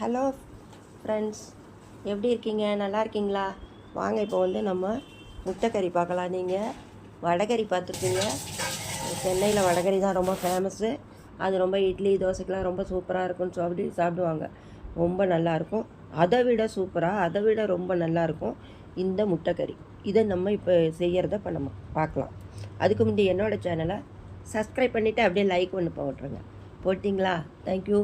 Hello friends எப்படி இருக்கீங்க? நல்லா இருக்கீங்களா? வாங்க இப்போ வந்து நம்ம முட்டைக்கறி பார்க்கலாம். நீங்கள் வடகறி பார்த்துருக்கீங்க சென்னையில் வடகறி தான் ரொம்ப ஃபேமஸ்ஸு அது ரொம்ப இட்லி தோசைக்கெலாம் ரொம்ப சூப்பராக இருக்கும்னு சொல்லி சாப்பிடுவாங்க. ரொம்ப நல்லாயிருக்கும் அதை விட சூப்பராக அதை விட ரொம்ப நல்லாயிருக்கும் இந்த முட்டைக்கறி இதை நம்ம இப்போ செய்கிறத இப்போ நம்ம பார்க்கலாம். அதுக்கு முந்தி என்னோடய சேனலை சப்ஸ்கிரைப் பண்ணிவிட்டு அப்படியே லைக் ஒன்று போட்டுருங்க. போட்டிங்களா? தேங்க்யூ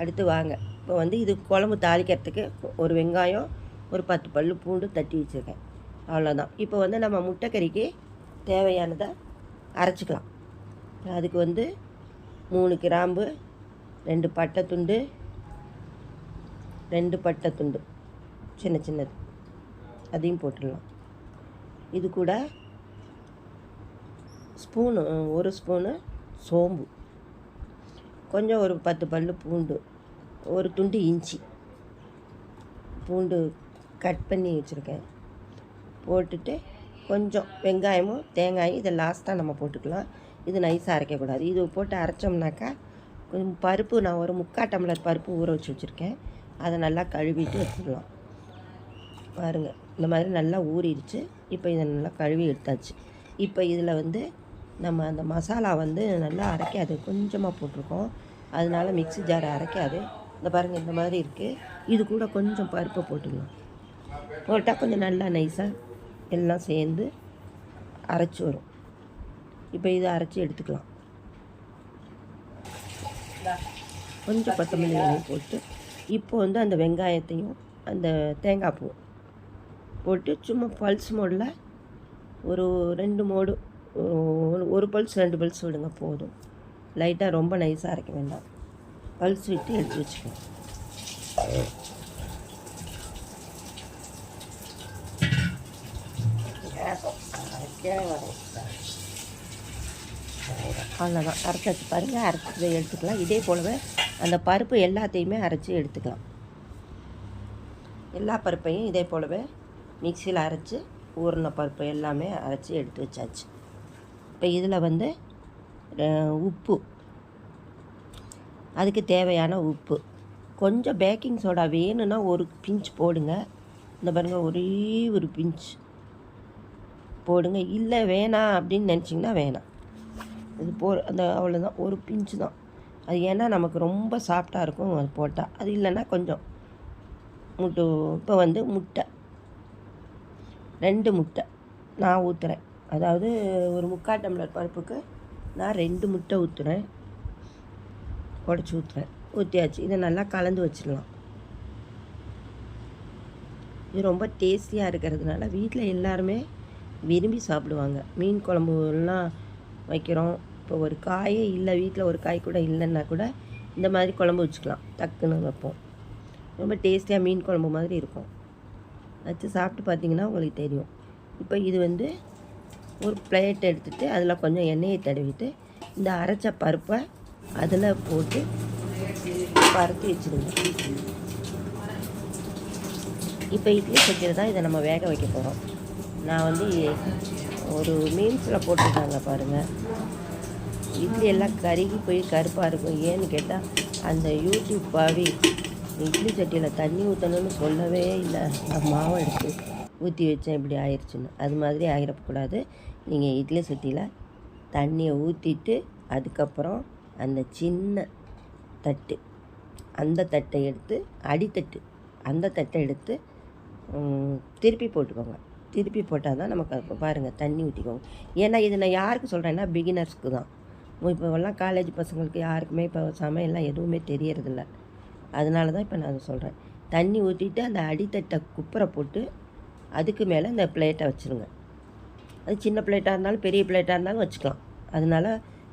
அடுத்து வாங்க. இப்போ வந்து இது குழம்பு தாளிக்கிறதுக்கு ஒரு வெங்காயம் ஒரு பத்து பல்லு பூண்டு தட்டி வச்சுருக்கேன். அவ்வளோதான். இப்போ வந்து நம்ம முட்டைக்கறிக்கு தேவையானதை அரைச்சிக்கலாம். அதுக்கு வந்து மூணு கிராம்பு ரெண்டு பட்டை துண்டு ரெண்டு பட்டை துண்டு சின்ன சின்னது. அதையும் போட்டுடலாம். இது கூட ஸ்பூனு ஒரு ஸ்பூனு சோம்பு. கொஞ்சம் ஒரு பத்து பல் பூண்டு ஒரு துண்டு இஞ்சி பூண்டு கட் பண்ணி வச்சுருக்கேன். போட்டுட்டு கொஞ்சம் வெங்காயமும் தேங்காயும் இதை லாஸ்ட்டாக நம்ம போட்டுக்கலாம். இது நைஸாக அரைக்கக்கூடாது. இது போட்டு அரைச்சோம்னாக்கா கொஞ்சம் பருப்பு நான் ஒரு முக்கால் டம்ளர் பருப்பு ஊற வச்சு வச்சுருக்கேன். அதை நல்லா கழுவிட்டு வச்சுக்கலாம் பாருங்கள் இந்த மாதிரி நல்லா ஊறிடுச்சு. இப்போ இதை நல்லா கழுவி எடுத்தாச்சு. இப்போ இதில் வந்து நம்ம அந்த மசாலா வந்து நல்லா அரைக்காது. கொஞ்சமாக போட்டிருக்கோம். அதனால மிக்ஸி ஜாரை அரைக்காது. இந்த பாருங்கள் இந்த மாதிரி இருக்குது இது கூட கொஞ்சம் பருப்பை போட்டுக்கலாம். போட்டால் கொஞ்சம் நல்லா நைஸாக எல்லாம் சேர்ந்து அரைச்சி வரும். இப்போ இதை அரைச்சி எடுத்துக்கலாம். கொஞ்சம் கொத்தமல்லி இலையை போட்டு இப்போ வந்து அந்த வெங்காயத்தையும் அந்த தேங்காய் பூ போட்டு சும்மா பல்ஸ் மோடில் ஒரு ரெண்டு மோடு ஒரு பல்ஸ் ரெண்டு பல்ஸ் விடுங்க போதும். லைட்டாக ரொம்ப நைஸாக அரைக்க வேண்டாம். பல்ஸ் விட்டு எடுத்து வச்சுக்கோங்க அவ்வளோதான் அரைச்சாச்சு பாருங்கள் அரைச்சி எடுத்துக்கலாம். இதே போலவே அந்த பருப்பு எல்லாத்தையுமே அரைச்சி எடுத்துக்கலாம். எல்லா பருப்பையும் இதே போலவே மிக்சியில் அரைச்சி ஊறின பருப்பு எல்லாமே அரைச்சி எடுத்து வச்சாச்சு. இப்போ இதில் வந்து உப்பு அதுக்கு தேவையான உப்பு. கொஞ்சம் பேக்கிங் சோடா வேணும்னா ஒரு பிஞ்ச் போடுங்க. இந்த பாருங்கள் ஒரே ஒரு பிஞ்ச் போடுங்க. இல்லை வேணாம் அப்படின்னு நினச்சிங்கன்னா வேணாம் இது போ அந்த அவ்வளோதான் ஒரு பிஞ்சு தான். அது ஏன்னா நமக்கு ரொம்ப சாஃப்டாக இருக்கும் அது போட்டால் அது இல்லைன்னா கொஞ்சம் முட்டு இப்போ வந்து முட்டை. ரெண்டு முட்டை நான் ஊற்றுறேன் அதாவது ஒரு முக்கால் டம்ளர் பருப்புக்கு நான் ரெண்டு முட்டை ஊற்றுறேன் உடச்சி ஊற்றுறேன் ஊற்றியாச்சு இதை நல்லா கலந்து வச்சிடலாம். இது ரொம்ப டேஸ்டியாக இருக்கிறதுனால வீட்டில் எல்லாருமே விரும்பி சாப்பிடுவாங்க. மீன் குழம்புலாம் வைக்கிறோம். இப்போ ஒரு காயே இல்லை வீட்டில் ஒரு காய் கூட இல்லைன்னா கூட இந்த மாதிரி குழம்பு வச்சுக்கலாம். டக்குன்னு வைப்போம். ரொம்ப டேஸ்டியாக மீன் குழம்பு மாதிரி இருக்கும். வச்சு சாப்பிட்டு பார்த்தீங்கன்னா உங்களுக்கு தெரியும். இப்போ இது வந்து ஒரு பிளேட் எடுத்துகிட்டு அதில் கொஞ்சம் எண்ணெயை தடவிட்டு இந்த அரைச்ச பருப்பை அதில் போட்டு பருத்தி வச்சுருங்க. இப்போ இட்லி சட்டியில் தான் இதை நம்ம வேக வைக்க போகிறோம் நான் வந்து ஒரு மீன்ஸில் போட்டிருக்காங்க பாருங்கள் இட்லி எல்லாம் கருகி போய் கருப்பாக இருக்கும். ஏன்னு கேட்டால் அந்த யூடியூப் பாவி இட்லி சட்டியில் தண்ணி ஊற்றணும்னு சொல்லவே இல்லை. நான் மாவை எடுத்து ஊற்றி வச்சேன் இப்படி ஆயிடுச்சுன்னு அது மாதிரி ஆகிடக்கூடாது நீங்கள் இட்லி சட்டியில் தண்ணியை ஊற்றிட்டு அதுக்கப்புறம் அந்த சின்ன தட்டு அந்த தட்டை எடுத்து அடித்தட்டு அந்த தட்டை எடுத்து திருப்பி போட்டுக்கோங்க. திருப்பி போட்டால் தான் நமக்கு பாருங்கள் தண்ணி ஊற்றிக்கோங்க ஏன்னா இது நான் யாருக்கு சொல்கிறேன்னா பிகினர்ஸ்க்கு தான். இப்போல்லாம் காலேஜ் பசங்களுக்கு யாருக்குமே இப்போ சமையல்லாம் எதுவுமே தெரியறதில்ல. அதனால தான் இப்போ நான் அதை சொல்கிறேன் தண்ணி ஊற்றிட்டு அந்த அடித்தட்டை குப்பரை போட்டு அதுக்கு மேலே இந்த பிளேட்டை வச்சுருங்க. அது சின்ன பிளேட்டாக இருந்தாலும் பெரிய பிளேட்டாக இருந்தாலும் வச்சுக்கலாம். அதனால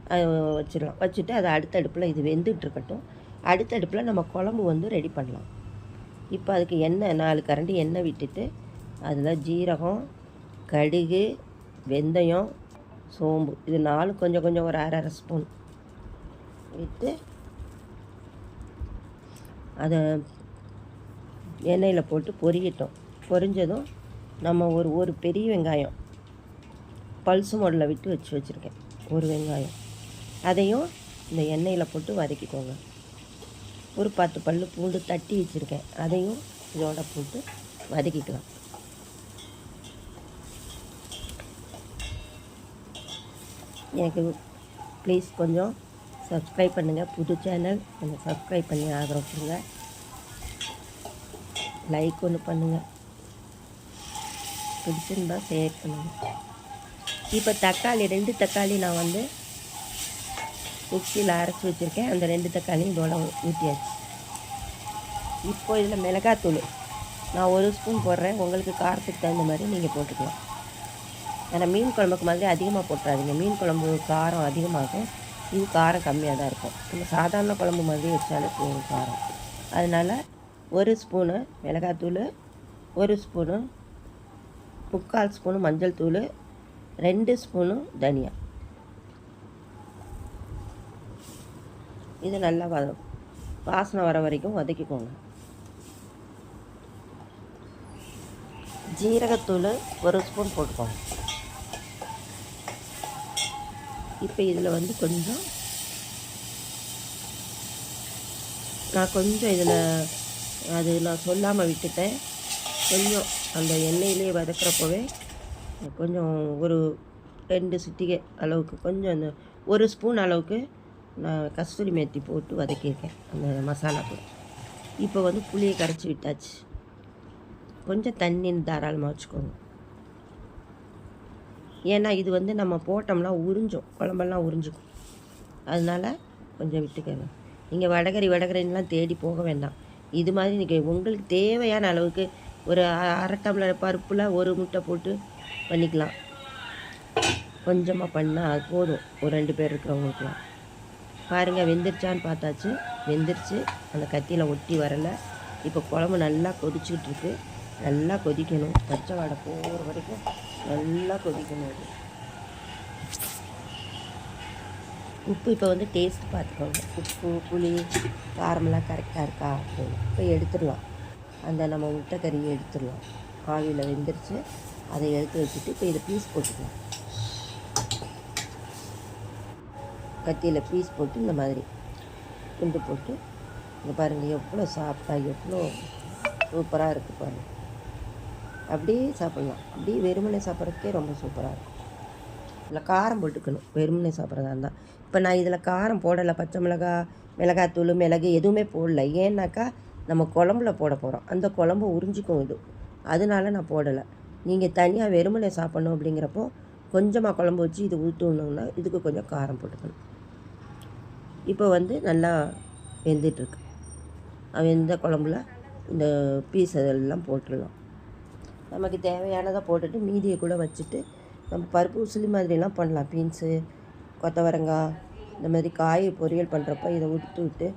வச்சிடலாம். வச்சுட்டு அதை அடுத்த அடுப்பில் இது வெந்துட்டு இருக்கட்டும். அடுத்த அடுப்பில் நம்ம குழம்பு வந்து ரெடி பண்ணலாம். இப்போ அதுக்கு எண்ணெய் நாலு கரண்டி எண்ணெய் விட்டுட்டு அதில் ஜீரகம் கடுகு வெந்தயம் சோம்பு. இது நாலு கொஞ்சம் கொஞ்சம் ஒரு அரை அரை ஸ்பூன் விட்டு அதை எண்ணெயில் போட்டு பொரியட்டும். பொரிஞ்சதும் நம்ம ஒரு ஒரு பெரிய வெங்காயம். பல்சு மோடில் விட்டு வச்சு வச்சுருக்கேன். ஒரு வெங்காயம். அதையும் இந்த எண்ணெயில் போட்டு வதக்கிக்கோங்க. ஒரு பத்து பல் பூண்டு தட்டி வச்சுருக்கேன். அதையும் இதோட போட்டு வதக்கிக்கலாம். எனக்கு ப்ளீஸ் கொஞ்சம் சப்ஸ்கிரைப் பண்ணுங்கள் புது சேனல் கொஞ்சம் சப்ஸ்கிரைப் பண்ணி ஆதரவு கொடுங்க லைக் ஒன்று பண்ணுங்கள் பிடிச்சிருந்தா ஷேர் பண்ணுங்கள் இப்போ தக்காளி ரெண்டு தக்காளி நான் வந்து மிக்சியில் அரைச்சி வச்சுருக்கேன். அந்த ரெண்டு தக்காளியும் இதோட ஊற்றியாச்சு இப்போ இதில் மிளகாத்தூள் நான் ஒரு ஸ்பூன் போடுறேன். உங்களுக்கு காரத்துக்கு தகுந்த மாதிரி நீங்கள் போட்டுக்கலாம். ஏன்னா மீன் குழம்புக்கு மாதிரி அதிகமாக போட்டுறாதீங்க. மீன் குழம்பு காரம் அதிகமாகும். இது காரம் கம்மியாக தான் இருக்கும். நம்ம சாதாரண குழம்பு மாதிரி வச்சாலும் போதும் காரம். அதனால் ஒரு ஸ்பூனு மிளகாத்தூள் ஒரு ஸ்பூனு முக்கால் ஸ்பூனு மஞ்சள் தூள் ரெண்டு ஸ்பூனு தனியா. இது நல்லா வத வாசனை வர வரைக்கும் வதக்கிக்கோங்க. ஜீரகத்தூள் ஒரு ஸ்பூன் போட்டுக்கோங்க. இப்போ இதில் வந்து கொஞ்சம் நான் கொஞ்சம் இதில் அது நான் சொல்லாமல் விட்டுட்டேன். கொஞ்சம் அந்த எண்ணெயிலே வதக்கிறப்பவே கொஞ்சம் ஒரு ரெண்டு சிட்டிகை அளவுக்கு கொஞ்சம் அந்த ஒரு ஸ்பூன் அளவுக்கு நான் கஸ்தூரி மேத்தி போட்டு வதக்கியிருக்கேன். அந்த மசாலா கூட இப்போ வந்து புளியை கரைச்சி விட்டாச்சு. கொஞ்சம் தண்ணி தாராளமாக வச்சுக்கோங்க. ஏன்னா இது வந்து நம்ம போட்டோம்னா உறிஞ்சும். குழம்பெல்லாம் உறிஞ்சிக்கும். அதனால் கொஞ்சம் விட்டுக்கோங்க. நீங்கள் வடகரி வடகரின்லாம் தேடி போக வேண்டாம். இது மாதிரி நீங்கள் உங்களுக்கு தேவையான அளவுக்கு ஒரு அரை டம்ளர் பருப்பில் ஒரு முட்டை போட்டு பண்ணிக்கலாம். கொஞ்சமாக பண்ணால் அது போதும். ஒரு ரெண்டு பேர் இருக்கிறவங்களுக்குலாம். பாருங்கள் வெந்துருச்சான்னு பார்த்தாச்சு. வெந்துருச்சு. அந்த கத்தியில் ஒட்டி வரலை. இப்போ குழம்பு நல்லா கொதிச்சுக்கிட்டு இருக்கு. நல்லா கொதிக்கணும். பச்சை வாடை போகிற வரைக்கும் நல்லா கொதிக்கணும் அது. உப்பு இப்போ வந்து டேஸ்ட் பார்த்துக்கோங்க. உப்பு புளி காரமெல்லாம் கரெக்டாக இருக்கா? அப்படின்னு இப்போ எடுத்துடலாம். அந்த நம்ம முட்டை கறியை எடுத்துடலாம். ஆவியில் வெந்துருச்சு. அதை எடுத்து வச்சுட்டு இப்போ இதை பீஸ் போட்டுக்கலாம். கத்தியில் பீஸ் போட்டு இந்த மாதிரி துண்டு போட்டு இங்கே பாருங்கள் எவ்வளோ சாஃப்டாக எவ்வளோ சூப்பராக இருக்குது பாருங்கள் அப்படியே சாப்பிட்லாம். அப்படியே வெறுமனை சாப்பிட்றதுக்கே ரொம்ப சூப்பராக இருக்கும். இதில் காரம் போட்டுக்கணும். வெறுமனை சாப்பிட்றதா இருந்தால் இப்போ நான் இதில் காரம் போடலை பச்சை மிளகா மிளகாத்தூள் மிளகு எதுவுமே போடல. ஏன்னாக்கா நம்ம குழம்புல போட போகிறோம் அந்த குழம்பு உறிஞ்சிக்கும் இது. அதனால நான் போடலை. நீங்கள் தனியாக வெறுமனை சாப்பிட்ணும் அப்படிங்கிறப்போ கொஞ்சமாக குழம்பு வச்சு இது ஊற்றணுன்னா இதுக்கு கொஞ்சம் காரம் போட்டுக்கணும். இப்போ வந்து நல்லா வெந்துட்டுருக்கு. வெந்த குழம்புல இந்த பீஸ் அதெல்லாம் போட்டுடலாம். நமக்கு தேவையானதை போட்டுட்டு மீதியை கூட வச்சுட்டு நம்ம பருப்பு உசிலி மாதிரிலாம் பண்ணலாம். பீன்ஸு கொத்தவரங்காய் இந்த மாதிரி காய் பொரியல் பண்ணுறப்ப இதை உடுத்து விட்டு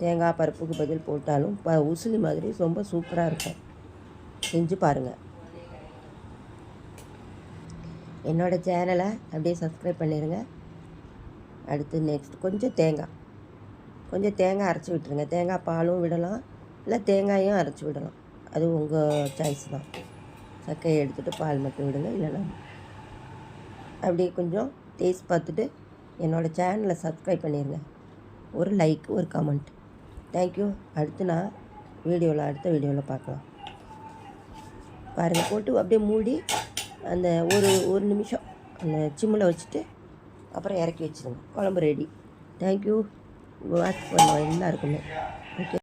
தேங்காய் பருப்புக்கு பதில் போட்டாலும் ப உசிலி மாதிரி ரொம்ப சூப்பராக இருக்கும். செஞ்சு பாருங்கள் என்னோடய சேனலை அப்படியே சப்ஸ்கிரைப் பண்ணிடுங்க அடுத்து நெக்ஸ்ட் கொஞ்சம் தேங்காய். கொஞ்சம் தேங்காய் அரைச்சி விட்டுருங்க. தேங்காய் பாலும் விடலாம். இல்லை தேங்காயும் அரைச்சி விடலாம். அது உங்கள் சாய்ஸ் தான். சக்கையை எடுத்துகிட்டு பால் மட்டும் விடுங்க. இல்லைன்னா அப்படியே கொஞ்சம் டேஸ்ட் பார்த்துட்டு என்னோடய சேனலை சப்ஸ்கிரைப் பண்ணிடுங்க ஒரு லைக் ஒரு கமெண்ட் தேங்க்யூ அடுத்து நான் வீடியோவில் அடுத்த வீடியோவில் பார்க்கலாம். பாருங்கள் போட்டு அப்படியே மூடி அந்த ஒரு ஒரு நிமிஷம் அந்த சிம்மில் வச்சுட்டு அப்புறம் இறக்கி வச்சுருங்க. குழம்பு ரெடி தேங்க்யூ வாட்ச் பண்ணுவோம் எல்லாருக்குமே. ஓகே